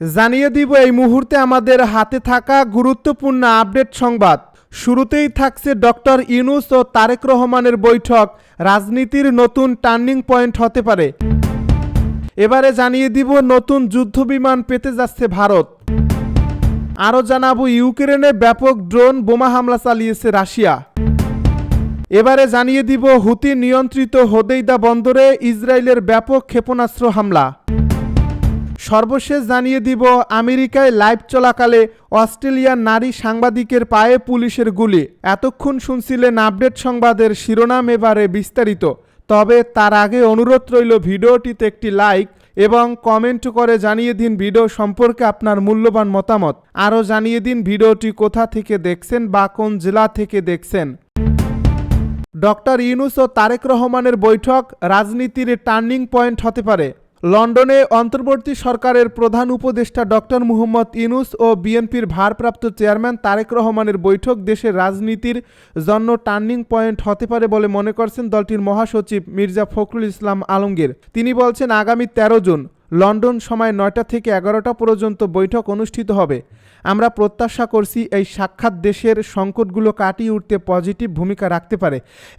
জানিয়ে দিব এই মুহূর্তে আমাদের হাতে থাকা গুরুত্বপূর্ণ আপডেট সংবাদ। শুরুতেই থাকছে ডক্টর ইউনুস ও তারেক রহমানের বৈঠক। রাজনীতির নতুন টার্নিং পয়েন্ট হতে পারে। এবারে জানিয়ে দিব নতুন যুদ্ধবিমান পেতে যাচ্ছে ভারত। আরও জানাব, ইউক্রেনে ব্যাপক ড্রোন বোমা হামলা চালিয়েছে রাশিয়া। এবারে জানিয়ে দিব, হুতি নিয়ন্ত্রিত হোদেইদা বন্দরে ইসরায়েলের ব্যাপক ক্ষেপণাস্ত্র হামলা। সর্বশেষ জানিয়ে দিব, আমেরিকায় লাইভ চলাকালে অস্ট্রেলিয়ার নারী সাংবাদিকের পায়ে পুলিশের গুলি। এতক্ষণ শুনছিলেন আপডেট সংবাদের শিরোনাম এবারে বিস্তারিত। তবে তার আগে অনুরোধ রইল ভিডিওটিতে একটি লাইক এবং কমেন্ট করে জানিয়ে দিন ভিডিও সম্পর্কে আপনার মূল্যবান মতামত। আরও জানিয়ে দিন ভিডিওটি কোথা থেকে দেখছেন বা কোন জেলা থেকে দেখছেন। ডক্টর ইউনুস ও তারেক রহমানের বৈঠক রাজনীতির টার্নিং পয়েন্ট হতে পারে। লন্ডনে অন্তর্বর্তী সরকারের প্রধান উপদেষ্টা ডক্টর মুহম্মদ ইনুস ও বিএনপির ভারপ্রাপ্ত চেয়ারম্যান তারেক রহমানের বৈঠক দেশের রাজনীতির জন্য টার্নিং পয়েন্ট হতে পারে বলে মনে করছেন দলটির মহাসচিব মির্জা ফখরুল ইসলাম আলমগীর। তিনি বলছেন, আগামী তেরো জুন লন্ডন সময় নয়টা থেকে এগারোটা পর্যন্ত বৈঠক অনুষ্ঠিত হবে। আমরা প্রত্যাশা করছি এই সাক্ষাৎ দেশের সংকটগুলো কাটিয়ে উঠতে পজিটিভ ভূমিকা রাখতে পারে।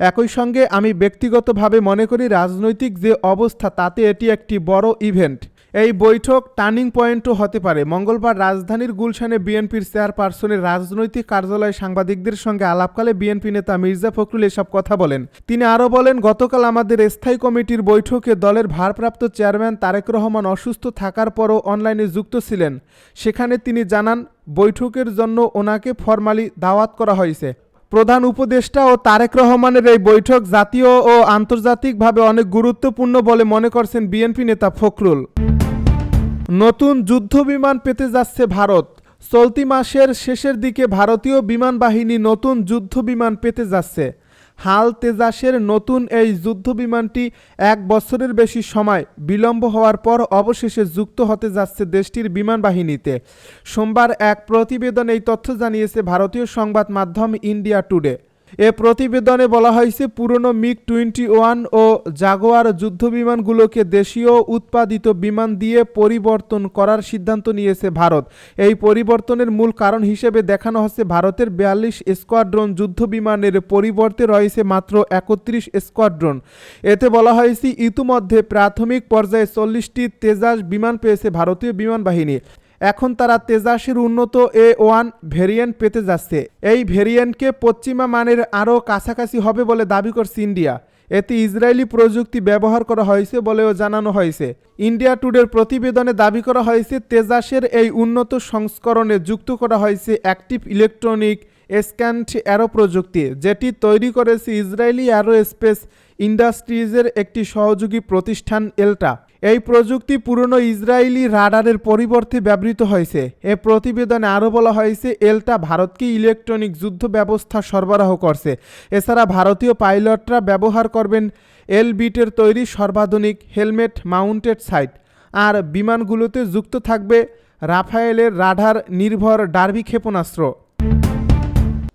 একই সঙ্গে আমি ব্যক্তিগতভাবে মনে করি রাজনৈতিক যে অবস্থা তাতে এটি একটি বড় ইভেন্ট এই বৈঠক টার্নিং পয়েন্টও হতে পারে। মঙ্গলবার রাজধানীর গুলশানে বিএনপির চেয়ারপারসনের রাজনৈতিক কার্যালয়ে সাংবাদিকদের সঙ্গে আলাপকালে বিএনপি নেতা মির্জা ফখরুল এসব কথা বলেন। তিনি আরও বলেন, গতকাল আমাদের স্থায়ী কমিটির বৈঠকে দলের ভারপ্রাপ্ত চেয়ারম্যান তারেক রহমান অসুস্থ থাকার পরও অনলাইনে যুক্ত ছিলেন। সেখানে তিনি জানান, বৈঠকের জন্য ওনাকে ফরমালি দাওয়াত করা হয়েছে। প্রধান উপদেষ্টা ও তারেক রহমানের এই বৈঠক জাতীয় ও আন্তর্জাতিকভাবে অনেক গুরুত্বপূর্ণ বলে মনে করছেন বিএনপি নেতা ফখরুল। নতুন যুদ্ধ বিমান পেতে যাচ্ছে ভারত। চলতি মাসের শেষের দিকে ভারতীয় বিমান বাহিনী নতুন যুদ্ধ বিমান পেতে যাচ্ছে। হাল তেজাসের নতুন এই যুদ্ধ বিমানটি এক বছরের বেশি সময় বিলম্ব হওয়ার পর অবশেষে যুক্ত হতে যাচ্ছে দেশটির বিমান বাহিনীতে সোমবার এক প্রতিবেদন এই তথ্য জানিয়েছে ভারতীয় সংবাদ মাধ্যম ইন্ডিয়া টুডে। এ প্রতিবেদনে বলা হয়েছে, পুরনো মিগ টোয়েন্টি ওয়ান ও জাগোয়ার যুদ্ধবিমানগুলোকে দেশীয় উৎপাদিত বিমান দিয়ে পরিবর্তন করার সিদ্ধান্ত নিয়েছে ভারত। এই পরিবর্তনের মূল কারণ হিসেবে দেখানো হচ্ছে, ভারতের বিয়াল্লিশ স্কোয়াড্রন যুদ্ধবিমানের পরিবর্তে রয়েছে মাত্র একত্রিশ স্কোয়াড্রন। এতে বলা হয়েছে, ইতিমধ্যে প্রাথমিক পর্যায়ে চল্লিশটি তেজাস বিমান পেয়েছে ভারতীয় বিমান বাহিনী এখন তারা তেজাসের উন্নত এ ওয়ান ভেরিয়েন্ট পেতে যাচ্ছে। এই ভেরিয়েন্টকে পশ্চিমা মানের আরও কাছাকাছি হবে বলে দাবি করছে ইন্ডিয়া। এতে ইসরায়েলি প্রযুক্তি ব্যবহার করা হয়েছে বলেও জানানো হয়েছে। ইন্ডিয়া টুডের প্রতিবেদনে দাবি করা হয়েছে, তেজাসের এই উন্নত সংস্করণে যুক্ত করা হয়েছে অ্যাক্টিভ ইলেকট্রনিক স্ক্যান্ট অ্যারো প্রযুক্তি, যেটি তৈরি করেছে ইসরায়েলি অ্যারো স্পেস ইন্ডাস্ট্রিজের একটি সহযোগী প্রতিষ্ঠান এলটা। এই প্রযুক্তি পুরনো ইসরায়েলি রাডারের পরিবর্তে ব্যবহৃত হয়েছে। এ প্রতিবেদনে আরও বলা হয়েছে, এলটা ভারতকে ইলেকট্রনিক যুদ্ধ ব্যবস্থা সরবরাহ করছে। এছাড়া ভারতীয় পাইলটরা ব্যবহার করবেন এল বিটের তৈরি সর্বাধুনিক হেলমেট, মাউন্টেড সাইট। আর বিমানগুলোতে যুক্ত থাকবে রাফায়েলের রাডার নির্ভর ডার্বি ক্ষেপণাস্ত্র।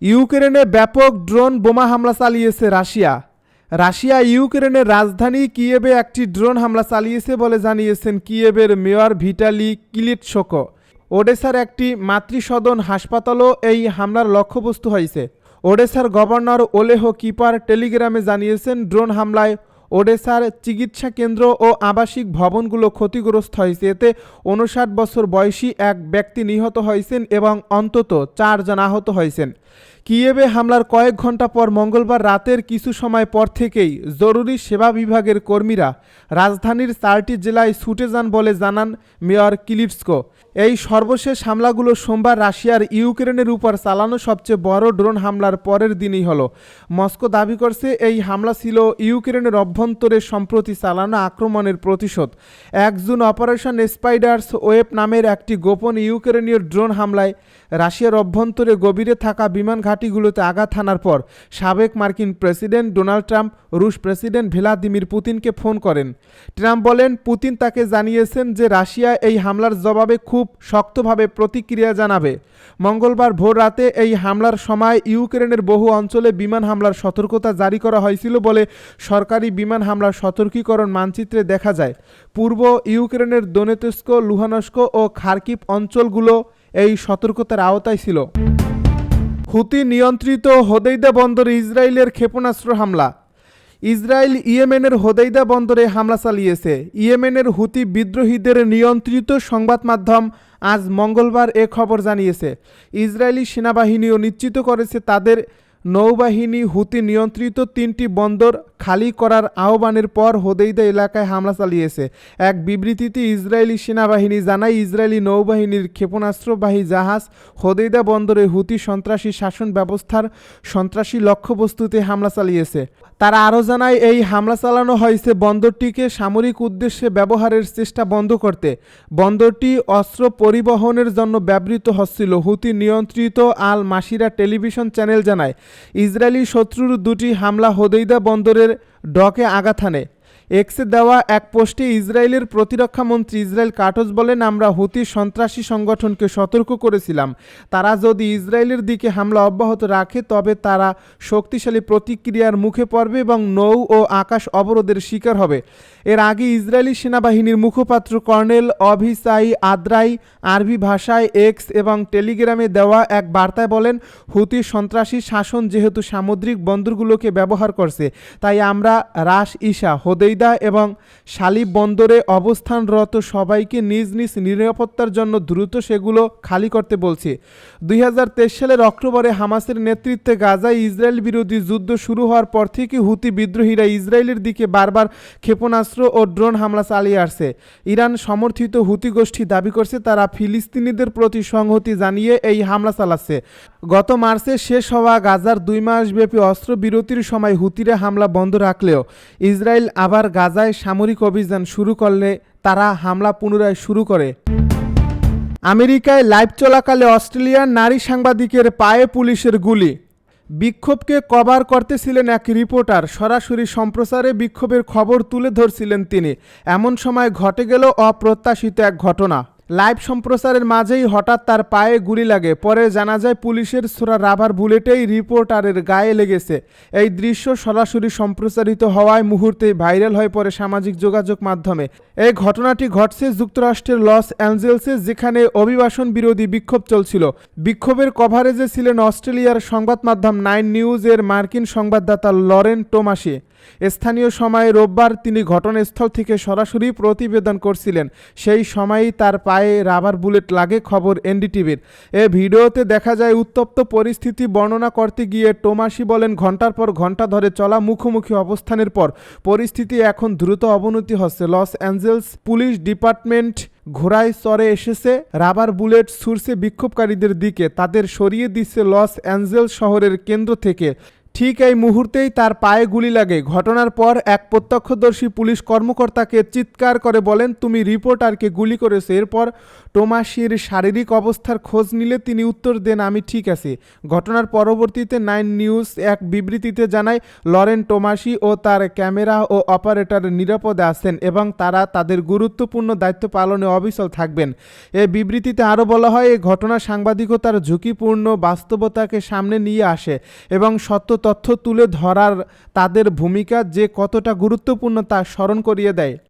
ইউক্রেনে ব্যাপক ড্রোন বোমা হামলা চালিয়েছে রাশিয়া। রাশিয়া ইউক্রেনের রাজধানী কিয়েবে একটি ড্রোন হামলা চালিয়েছে বলে জানিয়েছেন কিয়েবের মেয়র ভিটালি কিলিটশোক। ওডেসার একটি মাতৃসদন হাসপাতালও এই হামলার লক্ষ্যবস্তু হয়েছে। ওডেসার গভর্নর ওলেহ কিপার টেলিগ্রামে জানিয়েছেন, ড্রোন হামলায় ওডেসার চিকিৎসা কেন্দ্র ও আবাসিক ভবনগুলো ক্ষতিগ্রস্ত হয়েছে। এতে উনষাট বছর বয়সী এক ব্যক্তি নিহত হয়েছেন এবং অন্তত চারজন আহত হয়েছেন। কিয়েবে হামলার কয়েক ঘণ্টা পর মঙ্গলবার রাতের কিছু সময় পর থেকেই জরুরি সেবা বিভাগের কর্মীরা রাজধানীর চারটি জেলায় ছুটে যান বলে জানান মেয়র কিলিটস্কো। এই সর্বশেষ হামলাগুলো সোমবার রাশিয়ার ইউক্রেনের উপর চালানো সবচেয়ে বড় ড্রোন হামলার পরের দিনই হলো। মস্কো দাবি করছে এই হামলা ছিল ইউক্রেনের অভ্যন্তরে সম্প্রতি চালানো আক্রমণের প্রতিশোধ। একজন অপারেশন স্পাইডার্স ওয়েব নামের একটি গোপন ইউক্রেনীয় ড্রোন হামলায় রাশিয়ার অভ্যন্তরে গভীরে থাকা বিমান ঘাঁটিগুলোতে আঘাত হানার পর সাবেক মার্কিন প্রেসিডেন্ট ডোনাল্ড ট্রাম্প, রুশ প্রেসিডেন্ট ভ্লাদিমির পুতিনকে ফোন করেন। ট্রাম্প বলেন, পুতিন তাকে জানিয়েছেন যে রাশিয়া এই হামলার জবাবে খুব শক্তভাবে প্রতিক্রিয়া জানাবে। মঙ্গলবার ভোর রাতে এই হামলার সময় ইউক্রেনের বহু অঞ্চলে বিমান হামলার সতর্কতা জারি করা হয়েছিল বলে সরকারি বিমান হামলার সতর্কীকরণ মানচিত্রে দেখা যায়। পূর্ব ইউক্রেনের দোনেতস্ক, লুহানস্ক ও খার্কিপ অঞ্চলগুলো এই সতর্কতার আওতায় ছিল। হুতি নিয়ন্ত্রিত হোদেইদা বন্দরে ইসরায়েলের ক্ষেপণাস্ত্র হামলা। ইসরায়েল ইয়েমেনের হোদেইদা বন্দরে হামলা চালিয়েছে। ইয়েমেনের হুতি বিদ্রোহীদের নিয়ন্ত্রিত সংবাদ মাধ্যম আজ মঙ্গলবার এ খবর জানিয়েছে। ইসরায়েলি সেনাবাহিনীও নিশ্চিত করেছে তাদের নৌবাহিনী হুতি নিয়ন্ত্রিত তিনটি বন্দর খালি করার আহ্বানের পর হোদেইদা এলাকায় হামলা চালিয়েছে। এক বিবৃতিতে ইসরায়েলি সেনাবাহিনী জানায়, ইসরায়েলি নৌবাহিনীর ক্ষেপণাস্ত্রবাহী জাহাজ হোদেইদা বন্দরে হুতি সন্ত্রাসী শাসন ব্যবস্থার সন্ত্রাসী লক্ষ্যবস্তুতে হামলা চালিয়েছে। তারা আরও জানায়, এই হামলা চালানো হয়েছে বন্দরটিকে সামরিক উদ্দেশ্যে ব্যবহারের চেষ্টা বন্ধ করতে। বন্দরটি অস্ত্র পরিবহনের জন্য ব্যবহৃত হচ্ছিল, হুতি নিয়ন্ত্রিত আল মাসিরা টেলিভিশন চ্যানেল জানায়। ইসরায়েলি শত্রুর দুটি হামলা হোদেইদা বন্দরের ডকে আঘাত হানে। এক্সে দেওয়া এক পোস্টে ইসরায়েলের প্রতিরক্ষা মন্ত্রী ইসরায়েল কাটজ বলেন, আমরা হুতি সন্ত্রাসী সংগঠনকে সতর্ক করেছিলাম। তারা যদি ইসরায়েলের দিকে হামলা অব্যাহত রাখে, তবে তারা শক্তিশালী প্রতিক্রিয়ার মুখে পড়বে এবং নৌ ও আকাশ অবরোধের শিকার হবে। এর আগে ইসরায়েলি সেনাবাহিনীর মুখপাত্র কর্নেল অভিসাই আদ্রাই আরবি ভাষায় এক্স এবং টেলিগ্রামে দেওয়া এক বার্তায় বলেন, হুতি সন্ত্রাসী শাসন যেহেতু সামুদ্রিক বন্দরগুলোকে ব্যবহার করছে, তাই আমরা রাস ইসা হোদেইদা এবং শালিব বন্দরে অবস্থানরত সবাইকে নিজ নিজ নিরাপত্তার জন্য দ্রুত সেগুলো খালি করতে বলছে। দুই সালের অক্টোবরে হামাসের নেতৃত্বে গাজায় ইসরায়েল বিরোধী যুদ্ধ শুরু হওয়ার পর থেকে হুতি বিদ্রোহীরা ইসরায়েলের দিকে বারবার ক্ষেপণাস্ত্র ও ড্রোন হামলা চালিয়ে আসছে। ইরান সমর্থিত হুতি গোষ্ঠী দাবি করছে, তারা ফিলিস্তিনিদের প্রতি সংহতি জানিয়ে এই হামলা চালাচ্ছে। গত মার্চে শেষ হওয়া গাজার দুই মাসব্যাপী অস্ত্রবিরতির সময় হুতিরা হামলা বন্ধ রাখলেও ইসরায়েল আবার গাজায় সামরিক অভিযান শুরু করলে তারা হামলা পুনরায় শুরু করে। আমেরিকায় লাইভ চলাকালে অস্ট্রেলিয়ার নারী সাংবাদিকের পায়ে পুলিশের গুলি। বিক্ষোভকে কভার করতেছিলেন এক রিপোর্টার, সরাসরি সম্প্রচারে বিক্ষোভের খবর তুলে ধরছিলেন তিনি। এমন সময় ঘটে গেল অপ্রত্যাশিত এক ঘটনা। লাইভ সম্প্রচারের মাঝেই হঠাৎ তার পায়ে গুলি লাগে। পরে জানা যায় পুলিশের ছোড়া রাবার বুলেটেই রিপোর্টারের গায়ে লেগেছে। এই দৃশ্য সরাসরি সম্প্রচারিত হওয়ায় মুহূর্তেই ভাইরাল হয়ে পড়ে সামাজিক যোগাযোগ মাধ্যমে। এই ঘটনাটি ঘটছে যুক্তরাষ্ট্রের লস অ্যাঞ্জেলসে, যেখানে অভিবাসন বিরোধী বিক্ষোভ চলছিল। বিক্ষোভের কভারেজে ছিলেন অস্ট্রেলিয়ার সংবাদ মাধ্যম নাইন নিউজের মার্কিন সংবাদদাতা লরেন টোমাসি। স্থানীয় সময়ে রোববার তিনি ঘটনাস্থল থেকে সরাসরি প্রতিবেদন করছিলেন। সেই সময়ই তার পায়ে রাবার বুলেট লাগে খবর এনডিটিভির। এ ভিডিওতে দেখা যায়, উত্তপ্ত পরিস্থিতি বর্ণনা করতে গিয়ে টোমাসি বলেন, ঘণ্টার পর ঘণ্টা ধরে চলা মুখোমুখি অবস্থানের পর পরিস্থিতি এখন দ্রুত অবনতি হচ্ছে। লস অ্যাঞ্জেলস পুলিশ ডিপার্টমেন্ট ঘোড়ায় চড়ে এসেছে। রাবার বুলেট ছুড়ছে বিক্ষোভকারীদের দিকে। তাদের সরিয়ে দিচ্ছে লস অ্যাঞ্জেলস শহরের কেন্দ্র থেকে। ঠিক এই মুহূর্তেই তার পায়ে গুলি লাগে। ঘটনার পর এক প্রত্যক্ষদর্শী পুলিশ কর্মকর্তাকে চিৎকার করে বলেন, তুমি রিপোর্টারকে গুলি করেছ। এরপর টোমাসির শারীরিক অবস্থার খোঁজ নিলে তিনি উত্তর দেন, আমি ঠিক আছি। ঘটনার পরবর্তীতে নাইন নিউজ এক বিবৃতিতে জানায়, লরেন টোমাসি ও তার ক্যামেরা ও অপারেটর নিরাপদে আছেন এবং তারা তাদের গুরুত্বপূর্ণ দায়িত্ব পালনে অবিচল থাকবেন। এ বিবৃতিতে আরও বলা হয় এই ঘটনা সাংবাদিকতার ঝুঁকিপূর্ণ, বাস্তবতাকে সামনে নিয়ে আসে এবং সত্য তথ্য তুলে ধরার তাদের ভূমিকা যে কতটা গুরুত্বপূর্ণ তা স্মরণ করিয়ে দেয়।